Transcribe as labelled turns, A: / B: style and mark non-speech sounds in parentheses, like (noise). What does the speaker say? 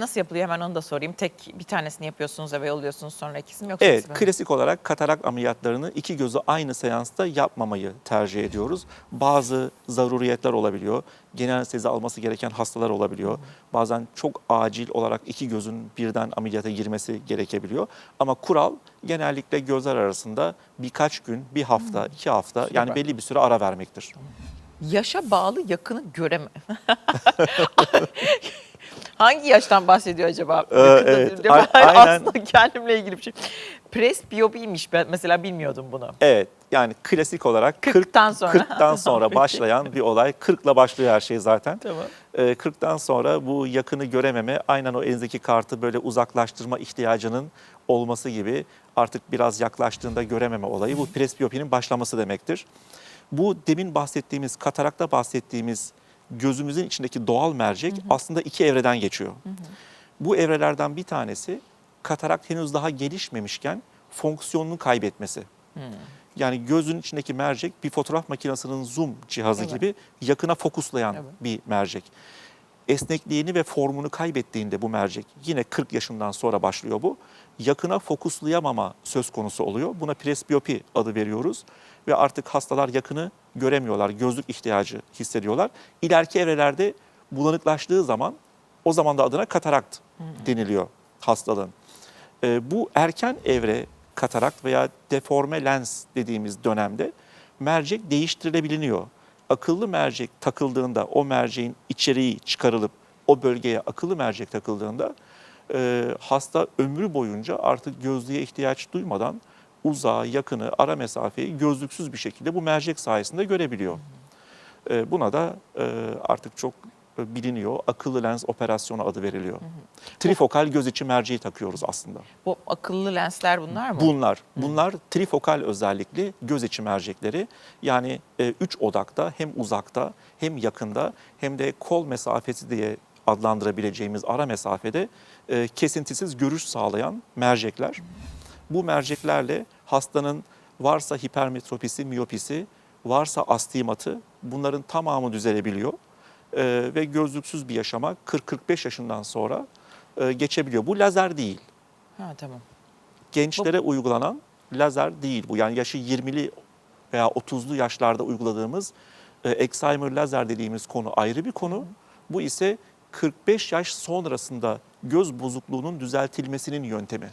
A: Nasıl yapılıyor hemen onu da sorayım. Tek bir tanesini yapıyorsunuz eve yolluyorsunuz sonra ikisini mi yoksa
B: Evet, klasik olarak katarak ameliyatlarını iki gözü aynı seansta yapmamayı tercih ediyoruz. Bazı zaruriyetler olabiliyor. Genel anestezi alması gereken hastalar olabiliyor. Bazen çok acil olarak iki gözün birden ameliyata girmesi gerekebiliyor. Ama kural genellikle gözler arasında birkaç gün, bir hafta, iki hafta yani belli bir süre ara vermektir.
A: Yaşa bağlı yakını göreme. (laughs) Hangi yaştan bahsediyor acaba?
B: Ee, evet, aynen.
A: Aslında kendimle ilgili bir şey. Presbiyopiymiş ben mesela bilmiyordum bunu.
B: Evet yani klasik olarak 40
A: 40'tan sonra.
B: 40'tan (laughs) sonra başlayan bir olay. 40'la başlıyor her şey zaten.
A: Tamam.
B: Ee, 40'tan sonra bu yakını görememe, aynen o elinizdeki kartı böyle uzaklaştırma ihtiyacının olması gibi artık biraz yaklaştığında görememe olayı bu presbiyopinin başlaması demektir. Bu demin bahsettiğimiz, katarakta bahsettiğimiz gözümüzün içindeki doğal mercek aslında iki evreden geçiyor. Bu evrelerden bir tanesi katarakt henüz daha gelişmemişken fonksiyonunu kaybetmesi. Yani gözün içindeki mercek bir fotoğraf makinesinin zoom cihazı
A: Evet.
B: gibi yakına fokuslayan
A: Evet.
B: bir mercek. Esnekliğini ve formunu kaybettiğinde bu mercek yine 40 yaşından sonra başlıyor bu. Yakına fokuslayamama söz konusu oluyor. Buna presbiyopi adı veriyoruz ve artık hastalar yakını göremiyorlar. Gözlük ihtiyacı hissediyorlar. İleriki evrelerde bulanıklaştığı zaman o zaman da adına katarakt deniliyor hastalığın. Ee, bu erken evre katarakt veya deforme lens dediğimiz dönemde mercek değiştirilebiliyor. Akıllı mercek takıldığında o merceğin içeriği çıkarılıp o bölgeye akıllı mercek takıldığında e, hasta ömrü boyunca artık gözlüğe ihtiyaç duymadan uzağı, yakını, ara mesafeyi gözlüksüz bir şekilde bu mercek sayesinde görebiliyor. E, buna da e, artık çok biliniyor. Akıllı lens operasyonu adı veriliyor. Trifokal göz içi merceği takıyoruz aslında.
A: Bu akıllı lensler bunlar mı?
B: Bunlar, bunlar trifokal özellikli göz içi mercekleri. Yani e, üç odakta hem uzakta hem yakında hem de kol mesafesi diye adlandırabileceğimiz ara mesafede e, kesintisiz görüş sağlayan mercekler. Bu merceklerle hastanın varsa hipermetropisi, miyopisi, varsa astigmatı bunların tamamı düzelebiliyor. E, ve gözlüksüz bir yaşama 40-45 yaşından sonra e, geçebiliyor. Bu lazer değil
A: Ha tamam.
B: gençlere uygulanan lazer değil bu. Yani yaşı 20'li veya 30'lu yaşlarda uyguladığımız e, Excimer lazer dediğimiz konu ayrı bir konu. Bu ise 45 yaş sonrasında göz bozukluğunun düzeltilmesinin yöntemi.